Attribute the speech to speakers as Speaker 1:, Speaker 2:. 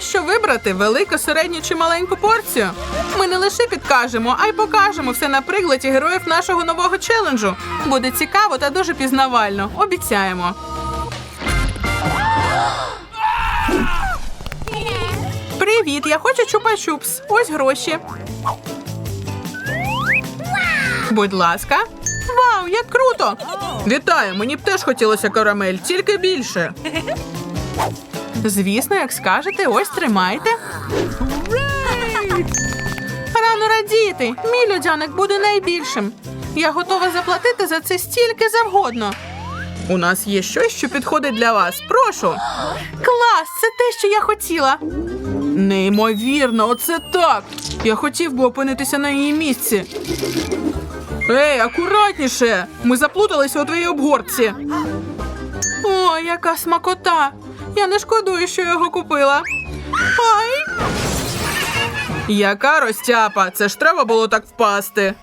Speaker 1: знаю, що вибрати велику, середню чи маленьку порцію. Ми не лише підкажемо, а й покажемо все на прикладі героїв нашого нового челенджу. Буде цікаво та дуже пізнавально. Обіцяємо. Привіт, я хочу чупа-чупс. Ось гроші. Будь ласка. Вау, як круто! Вітаю, мені б теж хотілося карамель, тільки більше. Звісно, як скажете, ось тримайте. Рано радіти. Мій льодяник буде найбільшим. Я готова заплатити за це стільки завгодно. У нас є щось, що підходить для вас. Прошу. Клас, це те, що я хотіла. Неймовірно, оце так. Я хотів би опинитися на її місці. Ей, акуратніше! Ми заплуталися у твоїй обгортці. О, яка смакота! Я не шкодую, що його купила. Ай! Яка розтяпа! Це ж треба було так впасти.